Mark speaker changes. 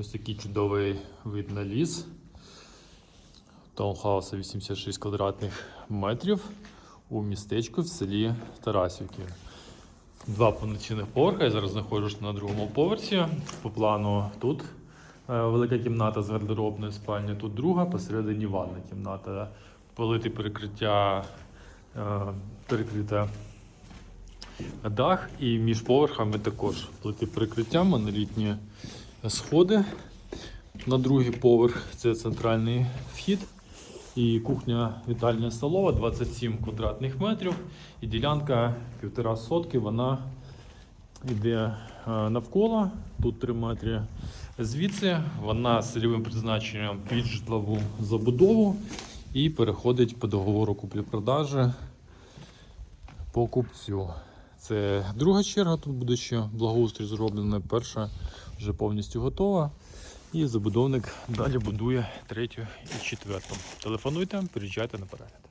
Speaker 1: Ось такий чудовий вид на ліс. Таунхауса 86 квадратних метрів у містечку в селі Тарасівки. Два повноцінних поверха. Я зараз знаходжусь на другому поверсі. По плану тут е, велика кімната з гардеробною спальні, тут друга, посередині ванна кімната. Полити перекриття, е, перекрите дах і між поверхами також плити перекриття, монолітні сходи. На другий поверх це центральний вхід. І кухня вітальня столова 27 квадратних метрів. І ділянка півтора сотки, вона йде е, навколо. Тут 3 метри звідси. Вона з цільовим призначенням під житлову забудову і переходить по договору куплі-продажі покупцю. Це друга черга, тут буде ще благоустрій зроблений. Перша вже повністю готова. І забудовник далі будує третю і четверту. Телефонуйте, приїжджайте на перегляд.